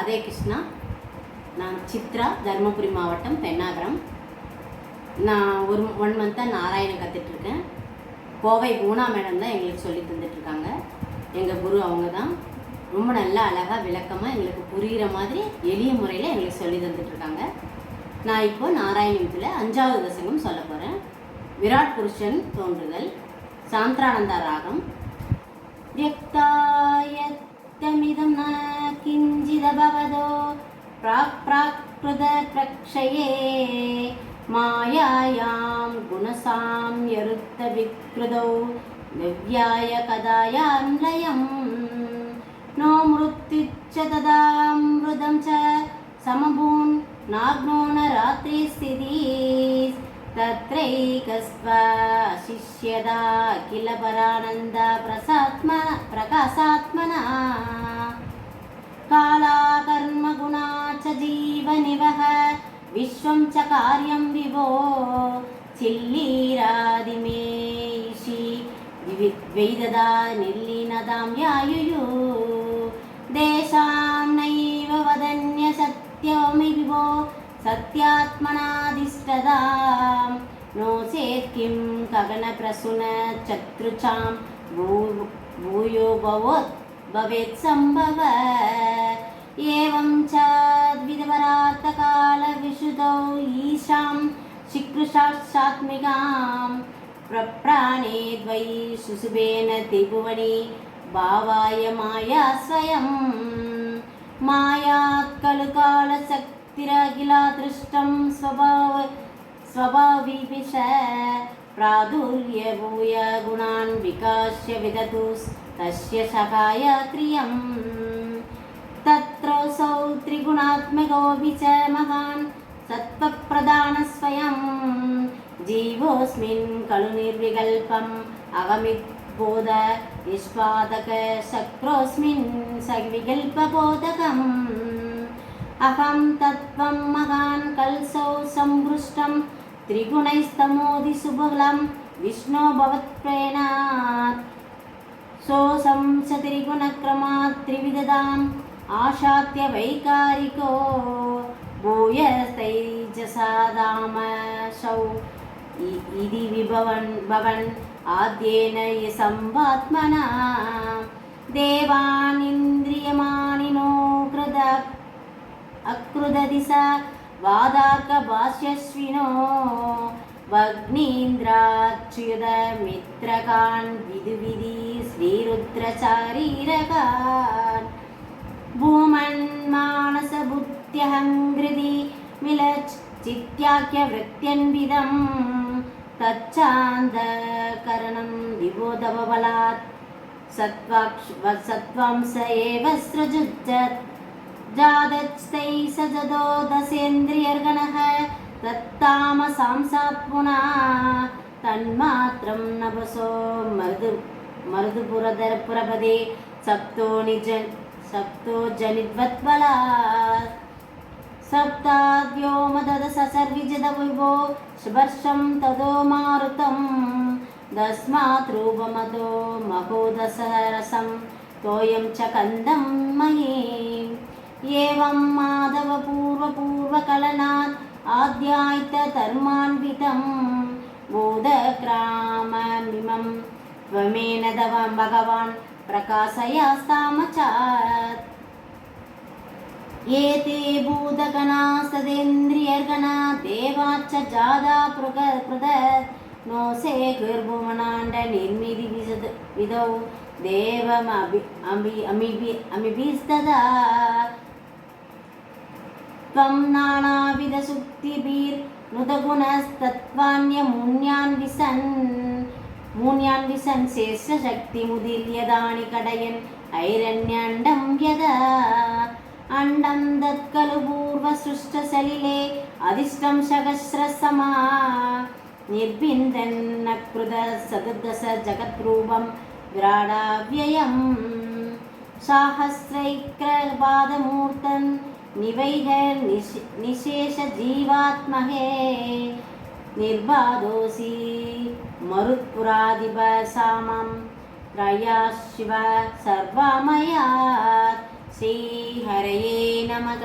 ராதே கிருஷ்ணா நான் சித்ரா தருமபுரி மாவட்டம் பெண்ணாகரம் நான் ஒரு ஒன் மந்த்தாக நாராயணம் கற்றுட்ருக்கேன் கோவை பூனா மேடம் தான் எங்களுக்கு சொல்லி தந்துட்டுருக்காங்க எங்கள் குரு அவங்க தான் ரொம்ப நல்லா அழகாக விளக்கமாக எங்களுக்கு புரிகிற மாதிரி எளிய முறையில் எங்களுக்கு சொல்லி தந்துட்டுருக்காங்க நான் இப்போ நாராயணத்தில் அஞ்சாவது தசகம் சொல்ல போகிறேன் விராட் புருஷன் தோன்றுதல் சாந்திரானந்தா ராகம் व्यक्तायत्तमिदं न किञ्चिदभवदो प्राक् प्राक्कृतप्रक्षये मायायां गुणसाम्यरुत्तविकृतौ दिव्याय कदायां लयम् नो मृत्युच्च तदामृतं च समभून् नाग्नो न रात्रिस्थितिः तत्रैकस्त्वशिष्यदा किल परानन्द प्रसात्म प्रकाशात्मना विश्वं च कार्यं विभो चिल्लीरादिमेषि विद्वैददा निर्लीनतां यायुः देशां नैव वदन्यसत्यमि विभो सत्यात्मनाधिष्ठदां नो चेत् किं गगनप्रसून चतृचां भू भूयो भवत् भवेत् ఏవం చాద్విధవరాతకాల విశుదౌ ఈశాం శికృషాత్మికాం ప్రప్రాణే ద్వయి శుశుభేన త్రిభువని భావాయ మాయా స్వయం మాయా కలుకాల శక్తిరఖిలా దృష్టం స్వభావ స్వభావిష ప్రాదుర్య భూయ గుణాన్ వికాస్య విదతు తస్య సహాయ క్రియం त्रिगुणात्मकोऽपि च महान् सत्त्वप्रधानस्वयं जीवोऽस्मिन् खलु निर्विकल्पम् अहमिद्बोध निष्पादकशक्रोऽस्मिन् सविकल्पबोधकम्। अहं तत्त्वं महान् कल्सौ सम्पृष्टं त्रिगुणैस्तमोदिसुबलं विष्णो भवत्प्रेणात् सोऽसं च त्रिगुणक्रमात् त्रिविददाम् आशात्य वैकारिको भूयस्तैजसादामशौ इति विभवन् भवन् आद्येन संवात्मना। देवानिन्द्रियमाणिनो कृद अकृददिश वादाकभाष्यश्विनो। वग्नीन्द्राच्युतमित्रकान् विदुविधि श्रीरुद्रचारीरकान् भूमन्मानसबुद्ध्यहङ्कृति मिलच् चित्याख्यवृत्त्यन्विदं तच्चान्दकरणं विबोधबलात् सत्त्वाक्ष सत्त्वांस एव सृजुज्जत्। जातस्तै स जदो तत्तामसांसात् पुनः तन्मात्रं नभसो मरुदु मरुदुपुरदरपुरपदे सप्तो निज सप्तो जनिद्वत्बलात् सप्ताद्योमदद ससर्विजदविभो स्पर्शं तदो मारुतं दस्मात् रूपमदो महोदसरसं तोयं च कन्दं महीम् एवं माधवपूर्वपूर्वकलनात् आद्यायितधर्मान्वितं बोधग्राममिमं त्वमेन तव भगवान् प्रकाशयास्तामचात् एते भूतगणा सदेन्द्रियर्गणा देवाच्च जादा पृग पृदत् नो से गुर्भुवनाण्ड निर्मिति विशद विदौ देवमभि अभि अमिभि अमिभिस्तदा त्वं नानाविधसुक्तिभिर्नुदगुणस्तत्त्वान्यमून्यान् विसन् मून्यान् विसन् शेषशक्तिमुदीर्यदानि कडयन् ऐरण्यण्डं यदा अण्डं दत्खलु पूर्वसृष्टसलिले अधिष्ठं सहस्रसमा निर्बिन्दन्नकृत सदुर्दश जगद्रूपं विराडाव्ययं साहस्रैक्रपादमूर्तन् निवैह निश निशेषजीवात्महे निर्बाधोऽसि मरुत्पुरादिपसामं त्रया शिव सर्वामयात् ஸ்ரீஹரையே நமக.